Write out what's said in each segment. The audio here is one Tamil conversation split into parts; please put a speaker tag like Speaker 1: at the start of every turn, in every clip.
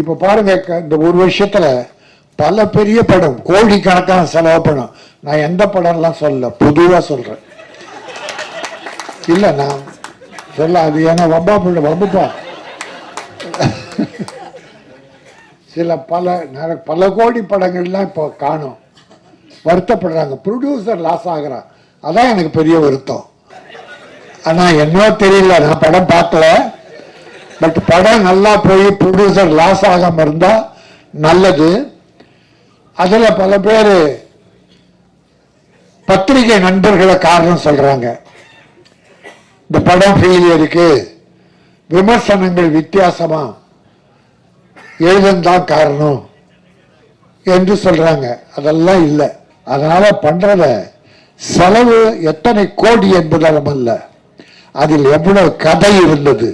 Speaker 1: இப்ப பாருங்க இந்த ஒரு வருஷத்துல பல பெரிய படம் கோடிக்கணக்கான செலவு படம். நான் எந்த படம்லாம் சொல்லல பொதுவா சொல்றேன். இல்ல நான் சொல்ல அது ஏன்னா வம்பா பிள்ளை வம்புப்பா. சில பல பல கோடி படங்கள்லாம் இப்போ காணும். வருத்தப்படுறாங்க. ப்ரொடியூசர் லாஸ் ஆகுறான் அதான் எனக்கு பெரிய வருத்தம். ஆனா என்னோ தெரியல நான் படம் பார்க்கல. பட் படம் நல்லா போய் ப்ரொடியூசர் லாஸ் ஆகாம இருந்தால் நல்லது. அதில் பல பேர் பத்திரிகை நண்பர்களை காரணம் சொல்கிறாங்க இந்த படம் ஃபெயிலியருக்கு விமர்சனங்கள் வித்தியாசமாக எழுதந்தான் காரணம் என்று சொல்கிறாங்க அதெல்லாம் இல்லை. அதனால் பண்ணுறத செலவு எத்தனை கோடி என்பதாலும் அல்ல. அதில் எவ்வளவு கதை இருந்தது?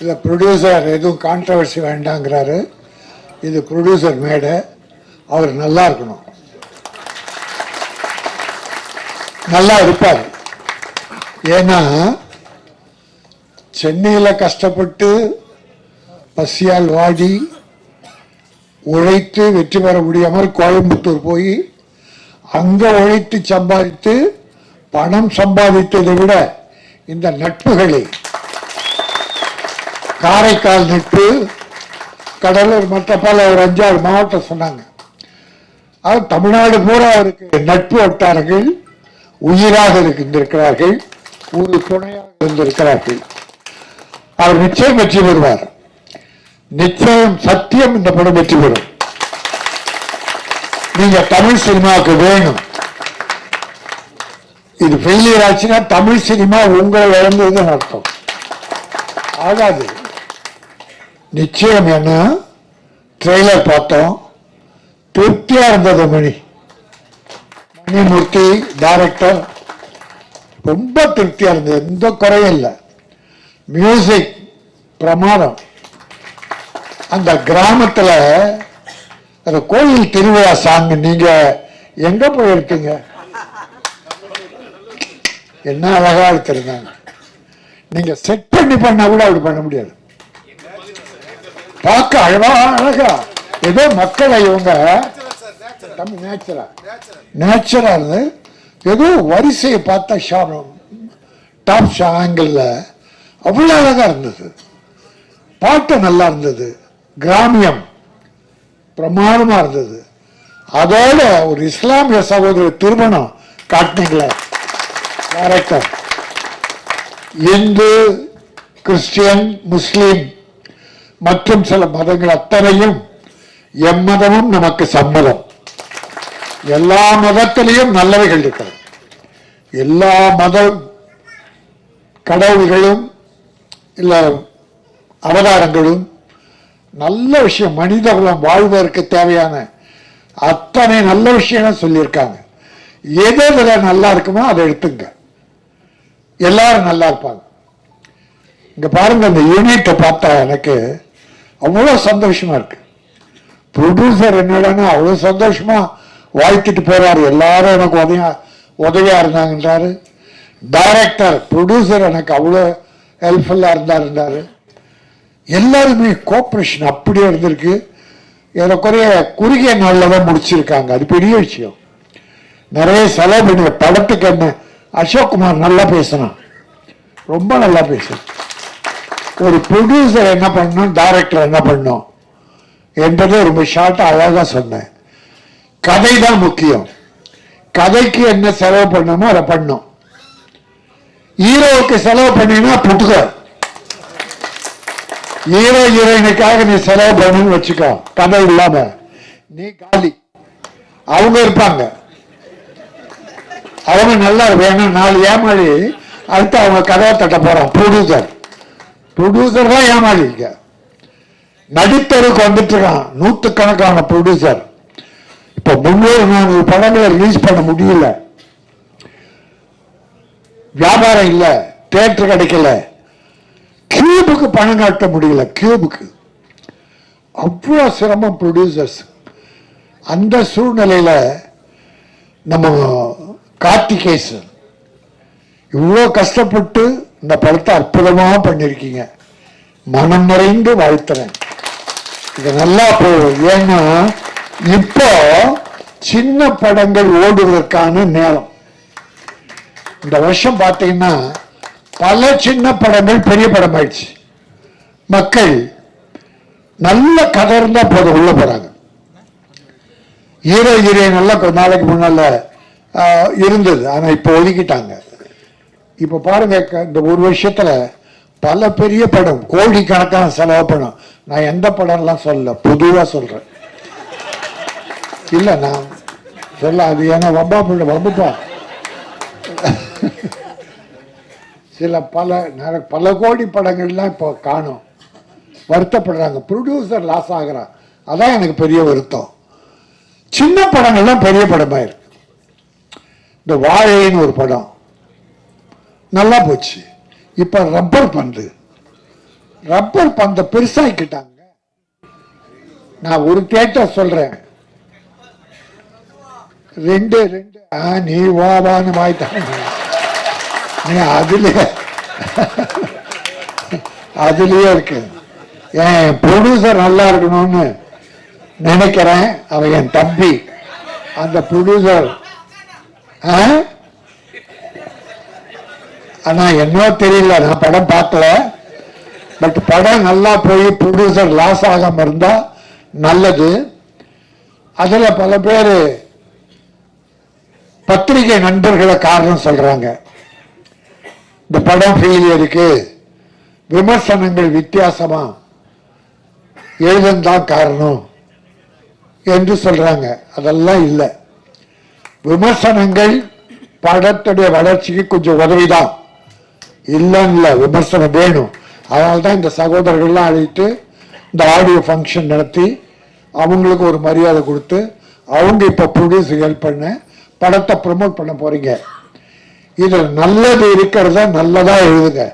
Speaker 1: இல்லை ப்ரொடியூசர் எதுவும் கான்ட்ரவர்சி வேண்டாங்கிறாரு. இது ப்ரொடியூசர் மேடை. அவர் நல்லா இருக்கணும். நல்லா இருப்பார். ஏன்னா சென்னையில் கஷ்டப்பட்டு பசியால் வாடி உழைத்து வெற்றி பெற முடியாமல் கோயம்புத்தூர் போய் அங்கே உழைத்து சம்பாதித்து பணம் சம்பாதித்ததை விட இந்த நட்புகளை காரைக்கால் நட்பு கடலூர் மற்ற பல ஒரு அஞ்சாறு மாவட்டம் சொன்னாங்க. அது தமிழ்நாடு பூரா அவருக்கு நட்பு வட்டாரங்கள் உயிராக இருந்திருக்கிறார்கள். ஒரு துணையாக இருந்திருக்கிறார்கள். அவர் நிச்சயம் வெற்றி பெறுவார். நிச்சயம் சத்தியம் இந்த படம் வெற்றி பெறும். நீங்க தமிழ் சினிமாவுக்கு வேணும். இது ஃபெயிலியர் ஆச்சுன்னா தமிழ் சினிமா உங்களை இழந்ததுன்னு அர்த்தம். ஆகாது. நிச்சயம் என்ன ட்ரெய்லர் பார்த்தோம். திருப்தியாக இருந்தது மணி. மணிமூர்த்தி டைரக்டர் ரொம்ப திருப்தியாக இருந்தது. எந்த குறையும் இல்லை. மியூசிக் பிரமாதம். அந்த கிராமத்தில் அந்த கோயில் திருவிழா சாங் நீங்கள் எங்கே போயிருக்கீங்க? என்ன அழகாக எடுத்திருந்தாங்க. நீங்கள் செட் பண்ணி பண்ணால் கூட அப்படி பண்ண முடியாது. பார்க்க அழகா அழகா. ஏதோ மக்களை இவங்க தம்பி நேச்சுரா நேச்சுரா இருந்து ஏதோ வரிசையை பார்த்தா ஷாரம் டாப் ஷா ஆங்கிளில் அவ்வளோ அழகாக இருந்தது. பாட்டு நல்லா இருந்தது. கிராமியம் பிரமாதமாக இருந்தது. அதோட ஒரு இஸ்லாமிய சகோதர திருமணம் காட்டினீங்களே. டேரக்டர் இந்து கிறிஸ்டியன் முஸ்லீம் மற்றும் சில மதங்கள் அத்தனையும் எம்மதமும் நமக்கு சம்மதம். எல்லா மதத்திலையும் நல்லவைகள் இருக்கிறது. எல்லா மத கடவுள்களும் இல்லை அவதாரங்களும் நல்ல விஷயம். மனித குலம் வாழ்வதற்கு தேவையான அத்தனை நல்ல விஷயங்களும் சொல்லியிருக்காங்க. எது எதுல நல்லா இருக்குமோ அதை எடுத்துங்க. எல்லாரும் நல்லா இருப்பாங்க. இங்கே பாருங்க இந்த யூனிட்டை பார்த்தா எனக்கு அவ்வளோ சந்தோஷமா இருக்கு. ப்ரொடியூசர் என்னடானா அவ்வளோ சந்தோஷமா வாழ்த்திட்டு போறாரு. எல்லாரும் எனக்கு உதவியா உதவியா இருந்தாங்கன்றாரு. டைரக்டர் ப்ரொடியூசர் எனக்கு அவ்வளோ ஹெல்ப்ஃபுல்லாக இருந்தாருன்றாரு. எல்லாருமே கோஆப்ரேஷன் அப்படியே இருந்திருக்கு. ஏறக்குறைய குறுகிய நாளில் தான் முடிச்சிருக்காங்க. அது பெரிய விஷயம். நிறைய செலவு பண்ணி படத்துக்கு என்ன அசோக் குமார் நல்லா பேசினான். ரொம்ப நல்லா பேசுகிறேன் ஒரு ப்ரொடியூசர் என்ன பண்ணணும்? டைரக்டர் என்ன பண்ணும் என்பதை ரொம்ப ஷார்ட்டாக அழகாக சொன்னேன். கதை தான் முக்கியம். கதைக்கு என்ன செலவு பண்ணணுமோ அதை பண்ணும். ஹீரோவுக்கு செலவு பண்ணினா புட்டுக்க. ஹீரோ ஹீரோயினுக்காக நீ செலவு பண்ணணும்னு வச்சுக்கோ. கதை இல்லாம. நீ காலி. அவங்க இருப்பாங்க. அவங்க நல்லா வேணும் நாலு ஏமாளி அடுத்து அவங்க கதையை தட்ட போறான். ப்ரொடியூசர் ப்ரொடியூசர்லாம் தான் ஏமாளிங்க நடித்தருக்கு வந்துட்டு இருக்கான் நூற்றுக்கணக்கான ப்ரொடியூசர் இப்போ முன்னூறு நானூறு படங்களை ரிலீஸ் பண்ண முடியல. வியாபாரம் இல்லை. தேட்டர் கிடைக்கல. கியூபுக்கு பணம் காட்ட முடியல. கியூபுக்கு அவ்வளோ சிரமம் ப்ரொடியூசர்ஸ் அந்த சூழ்நிலையில் நம்ம கார்த்திகேசன் இவ்வளோ கஷ்டப்பட்டு இந்த படத்தை அற்புதமாக பண்ணியிருக்கீங்க. மனம் நிறைந்து வாழ்த்துறேன். இது நல்லா போகும் ஏன்னா இப்போ சின்ன படங்கள் ஓடுவதற்கான நேரம். இந்த வருஷம் பார்த்தீங்கன்னா பல சின்ன படங்கள் பெரிய படம் ஆயிடுச்சு மக்கள் நல்ல கதை இருந்தா போதும் உள்ள போறாங்க. ஹீரோ ஹீரோயின் எல்லாம் கொஞ்ச நாளைக்கு முன்னால இருந்தது. ஆனா இப்போ ஒதுக்கிட்டாங்க. இப்போ பாருங்க இந்த ஒரு வருஷத்துல பல பெரிய படம் கோடி கணக்கான செலவு படம். நான் எந்த படம்லாம் சொல்லல பொதுவா சொல்றேன். இல்ல நான் சொல்ல அது ஏன்னா வம்பா பிள்ளை வம்புப்பா? சில பல பல கோடி படங்கள்லாம் இப்போ காணும். வருத்தப்படுறாங்க. ப்ரொடியூசர் லாஸ் ஆகிறான் அதான் எனக்கு பெரிய வருத்தம். சின்ன படங்கள்லாம் பெரிய படமாக இருக்கு இந்த வாழைன்னு ஒரு படம். நல்லா போச்சு. இப்ப ரப்பர் பந்து. ரப்பர் பந்தை பெருசாக்கிட்டாங்க. நான் ஒரு தேட்டர் சொல்றேன். ரெண்டு ரெண்டு. ஆ, நீ வாவான்னு வாய்த்தாங்க நீ அதுலயே இருக்கு. என் ப்ரொடியூசர் நல்லா இருக்கணும்னு நினைக்கிறேன். அவன் என் தம்பி. அந்த ப்ரொடியூசர் ஆனால் என்னோ தெரியல நான் படம் பார்க்கல. பட் படம் நல்லா போய் ப்ரொடியூசர் லாஸ் ஆகாமல் இருந்தால் நல்லது. அதில் பல பேர் பத்திரிகை நண்பர்களை காரணம் சொல்கிறாங்க இந்த படம் ஃபெயிலியருக்கு விமர்சனங்கள் வித்தியாசமாக எழுதந்தான் காரணம் என்று சொல்கிறாங்க அதெல்லாம் இல்லை. விமர்சனங்கள் படத்துடைய வளர்ச்சிக்கு கொஞ்சம் உதவிதான். இல்லைன்னு இல்லை விமர்சனம் வேணும். அதனால தான் இந்த சகோதரர்கள்லாம் அழைத்து இந்த ஆடியோ ஃபங்க்ஷன் நடத்தி அவங்களுக்கு ஒரு மரியாதை கொடுத்து அவங்க இப்போ ப்ரொடியூஸ் ஹெல்ப் பண்ண படத்தை ப்ரமோட் பண்ண போகிறீங்க இதில் நல்லது இருக்கிறத நல்லதாக எழுதுங்க.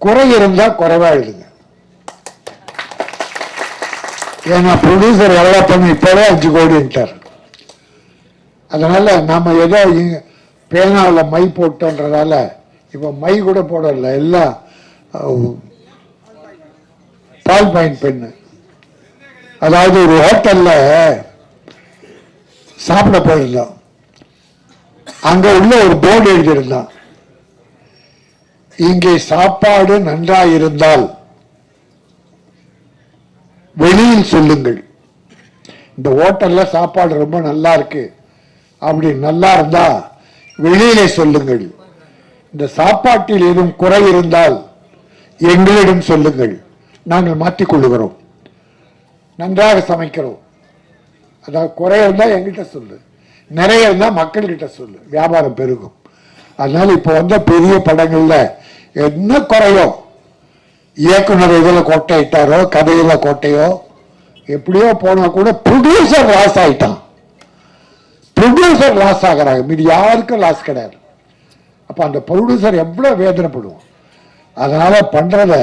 Speaker 1: குறை இருந்தால் குறைவாக எழுதுங்க. ஏன்னா ப்ரொடியூசர் எல்லாம் பண்ணி இப்போவே அஞ்சு கோடின்ட்டார் அதனால் நம்ம ஏதோ பேனாவில் மை போட்டோன்றதால இப்போ மை கூட போடல எல்லாம் பால் பாயிண்ட் பெண்ணு. அதாவது ஒரு ஹோட்டல்ல சாப்பிட போயிருந்தோம். அங்க உள்ள ஒரு போர்டு எழுதியிருந்தான். இங்கே சாப்பாடு நன்றாக இருந்தால் வெளியில் சொல்லுங்கள். இந்த ஹோட்டல்ல சாப்பாடு ரொம்ப நல்லா இருக்கு. அப்படி நல்லா இருந்தா வெளியிலே சொல்லுங்கள். இந்த சாப்பாட்டில் ஏதும் குறை இருந்தால் எங்களிடம் சொல்லுங்கள். நாங்கள் மாற்றிக்கொள்ளுகிறோம். நன்றாக சமைக்கிறோம். அதாவது குறை இருந்தால் எங்கிட்ட சொல்லு. நிறைய இருந்தால் மக்கள்கிட்ட சொல்லு. வியாபாரம் பெருகும். அதனால இப்போ வந்த பெரிய படங்களில் என்ன குறையோ? இயக்குனர் இதில் கோட்டையிட்டாரோ கதையில கோட்டையோ எப்படியோ போனால் கூட ப்ரொடியூசர் லாஸ் ஆகிட்டான் ப்ரொடியூசர் லாஸ் ஆகிறாங்க. மீதி யாருக்கும் லாஸ் கிடையாது. அப்போ அந்த ப்ரொடியூசர் எவ்வளோ வேதனைப்படுவோம் அதனால் பண்ணுறத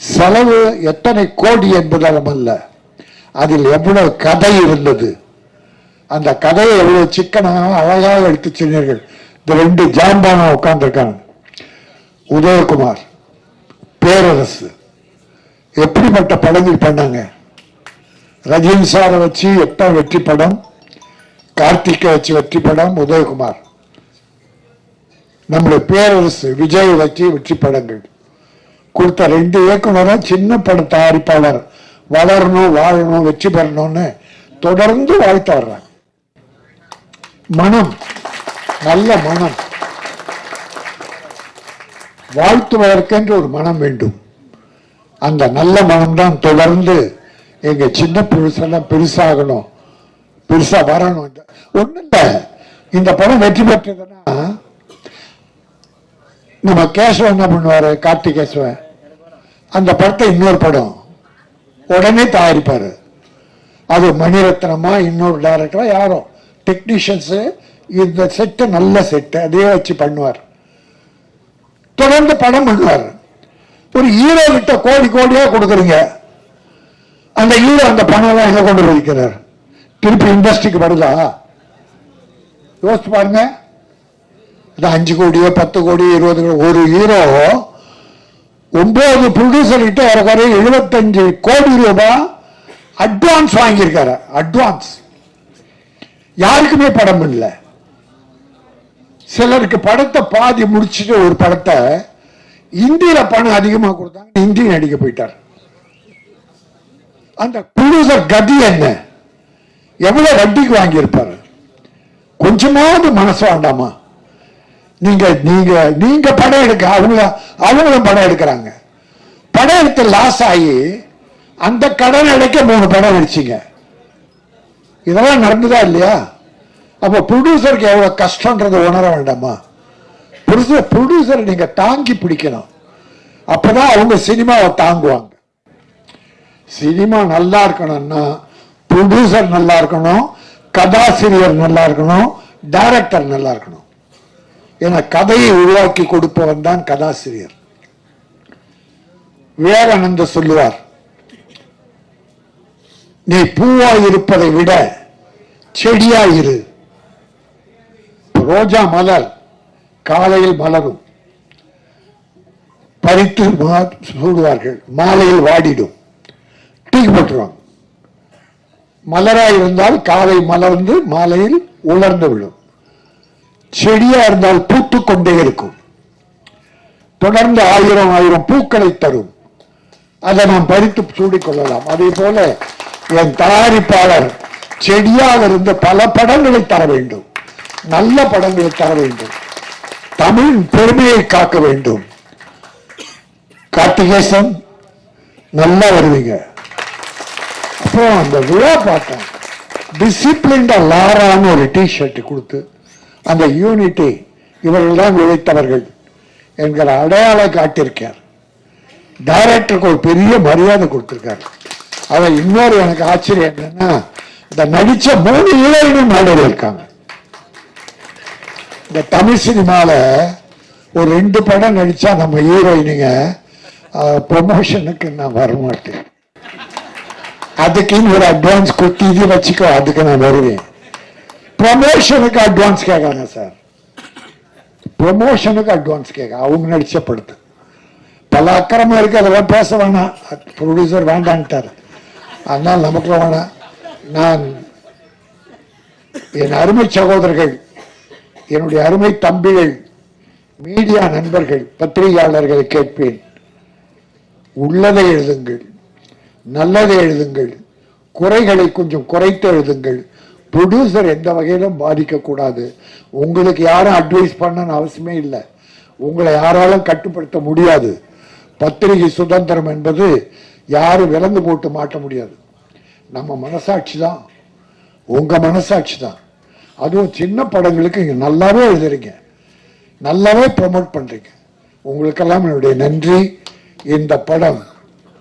Speaker 1: செலவு எத்தனை கோடி என்பதாலும் அல்ல. அதில் எவ்வளோ கதை இருந்தது. அந்த கதையை எவ்வளோ சிக்கனாக அழகாக எடுத்து சொன்னீர்கள் இந்த ரெண்டு ஜாம்பானா உட்காந்துருக்காங்க உதயகுமார் பேரரசு. எப்படிப்பட்ட படங்கள் பண்ணாங்க? ரஜினி சாரை வச்சு எட்டாம் வெற்றி படம் கார்த்திகை வச்சு வெற்றி படம் உதயகுமார். நம்முடைய பேரரசு விஜய் வச்சு வெற்றி படங்கள். கொடுத்த ரெண்டு இயக்குனரும் சின்ன பட தயாரிப்பாளர். வளரணும் வாழணும் வெற்றி பெறணும்னு தொடர்ந்து வாழ்த்து வர்றாங்க மனம். நல்ல மனம். வாழ்த்துவதற்கென்று ஒரு மனம் வேண்டும். அந்த நல்ல மனம்தான் தொடர்ந்து எங்க சின்ன புதுசெல்லாம் பெருசாகணும். பெருசா வரணும். ஒண்ணு இல்லை இந்த படம் வெற்றி பெற்றதுன்னா நம்ம கேசவன் என்ன பண்ணுவாரு? கார்த்திகேசவன் அந்த படத்தை இன்னொரு படம். உடனே தயாரிப்பார். அது மணிரத்னமா இன்னொரு டைரக்டரா யாரோ. டெக்னீஷியன்ஸு இந்த செட்டு நல்ல செட்டு அதே வச்சு பண்ணுவார். தொடர்ந்து படம் பண்ணுவார். ஒரு ஹீரோ கிட்ட கோடி கோடியா கொடுக்குறீங்க. அந்த ஹீரோ அந்த பணம் எல்லாம் எங்க கொண்டு போயிருக்கிறார் வைக்கிறார் திருப்பி இண்டஸ்ட்ரிக்கு வருதா? யோசிச்சு பாருங்க. அது அஞ்சு கோடியோ பத்து கோடி இருபது கோடி ஒரு ஹீரோ ஒன்பது ப்ரொடியூசர் கிட்ட ஏறக்குறைய எழுபத்தஞ்சு கோடி ரூபாய் அட்வான்ஸ் வாங்கியிருக்காரு. அட்வான்ஸ் யாருக்குமே படம் பண்ணல. சிலருக்கு படத்தை பாதி முடிச்சுட்டு ஒரு படத்தை இந்தியில பணம் அதிகமாக கொடுத்தாங்க இந்தி நடிக்க போயிட்டார். அந்த ப்ரொடியூசர் கதி என்ன? எவ்வளவு வட்டிக்கு வாங்கியிருப்பாரு? கொஞ்சமாவது மனசு வேண்டாமா? நீங்க நீங்க நீங்க படம் எடுக்க அவங்க அவங்களும் படம் எடுக்கிறாங்க. படம் எடுத்து லாஸ் ஆகி அந்த கடன் அடைக்க மூணு படம் அடிச்சிங்க. இதெல்லாம் நடந்ததா இல்லையா? அப்ப ப்ரொடியூசருக்கு எவ்வளவு கஷ்டன்றதை உணர வேண்டாமா? ப்ரொடியூசர் ப்ரொடியூசர் நீங்க தாங்கி பிடிக்கணும். அப்பதான் அவங்க சினிமாவை தாங்குவாங்க. சினிமா நல்லா இருக்கணும்னா ப்ரொடியூசர் நல்லா இருக்கணும் கதாசிரியர் நல்லா இருக்கணும் டைரக்டர் நல்லா இருக்கணும். என கதையை உருவாக்கி கொடுப்பவன் தான் கதாசிரியர். விவேகானந்த சொல்லுவார் நீ பூவாய் இருப்பதை விட செடியாயிரு ரோஜா மலர் காலையில் மலரும். பறித்து மா- சூடுவார்கள் மாலையில் வாடிடும். டீ போட்டுருவாங்க. மலராய் இருந்தால் காலை மலர்ந்து மாலையில் உலர்ந்து விடும் செடியா இருந்தால் பூத்துக் கொண்டே இருக்கும். தொடர்ந்து ஆயிரம் ஆயிரம் பூக்களை தரும். அதை நாம் பறித்து சூடிக்கொள்ளலாம். அதே போல என் தயாரிப்பாளர் செடியாக இருந்து பல படங்களை தர வேண்டும். நல்ல படங்களை தர வேண்டும். தமிழ் பெருமையை காக்க வேண்டும். கார்த்திகேசன் நல்லா வருவீங்க. அப்புறம் அந்த விழா பார்த்தேன் டிசிப்ளின்ட லாரான்னு ஒரு டிஷர்ட் கொடுத்து அந்த யூனிட்டி இவர்கள்தான் உழைத்தவர்கள் என்கிற அடையாளம் காட்டியிருக்கார். டைரக்டருக்கு ஒரு பெரிய மரியாதை கொடுத்துருக்காரு. அதை இன்னொரு எனக்கு ஆச்சரியம் என்னன்னா இந்த நடிச்ச மூணு ஹீரோயினும் மேடையில் இருக்காங்க. இந்த தமிழ் சினிமாவில் ஒரு ரெண்டு படம் நடிச்சா நம்ம ஹீரோயினுங்க ப்ரொமோஷனுக்கு நான் வர மாட்டேன் அதுக்குன்னு ஒரு அட்வான்ஸ் கொடுத்து இது வச்சுக்கோ அதுக்கு நான் வருவேன். ப்ரொமோஷனுக்கு அட்வான்ஸ் கேட்காங்க சார் ப்ரொமோஷனுக்கு அட்வான்ஸ் கேட்க அவங்க நடிச்ச பல அக்கிரமம் இருக்கு அதெல்லாம் பேச வேணாம். ப்ரொடியூசர் வேண்டான்ட்டார். அதனால் நமக்கு வேணாம். நான் என் அருமை சகோதரர்கள் என்னுடைய அருமை தம்பிகள் மீடியா நண்பர்கள் பத்திரிகையாளர்களை கேட்பேன். உள்ளதை எழுதுங்கள் நல்லதை எழுதுங்கள் குறைகளை கொஞ்சம் குறைத்து எழுதுங்கள். ப்ரொடியூசர் எந்த வகையிலும் பாதிக்கக்கூடாது. உங்களுக்கு யாரும் அட்வைஸ் பண்ணணும்னு அவசியமே இல்லை. உங்களை யாராலும் கட்டுப்படுத்த முடியாது. பத்திரிகை சுதந்திரம் என்பது யாரும் விலங்கு போட்டு மாட்ட முடியாது. நம்ம மனசாட்சி தான். உங்கள் மனசாட்சி தான். அதுவும் சின்ன படங்களுக்கு இங்கே நல்லாவே எழுதுறீங்க. நல்லாவே ப்ரொமோட் பண்ணுறீங்க உங்களுக்கெல்லாம் என்னுடைய நன்றி. இந்த படம்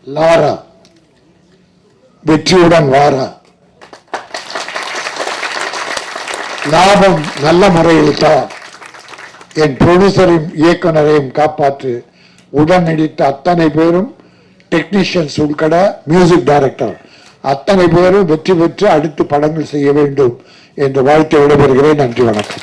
Speaker 1: லாரா. வெற்றியுடன் வாரா. லாபம் நல்ல முறையில் தான் என் ப்ரொடியூசரையும் இயக்குனரையும் காப்பாற்று. உடன் நடித்த அத்தனை பேரும் டெக்னீஷியன்ஸ் உட்பட மியூசிக் டைரக்டர் அத்தனை பேரும் வெற்றி பெற்று அடுத்து படங்கள் செய்ய வேண்டும் என்று வாழ்த்து விடைபெறுகிறேன். நன்றி வணக்கம்.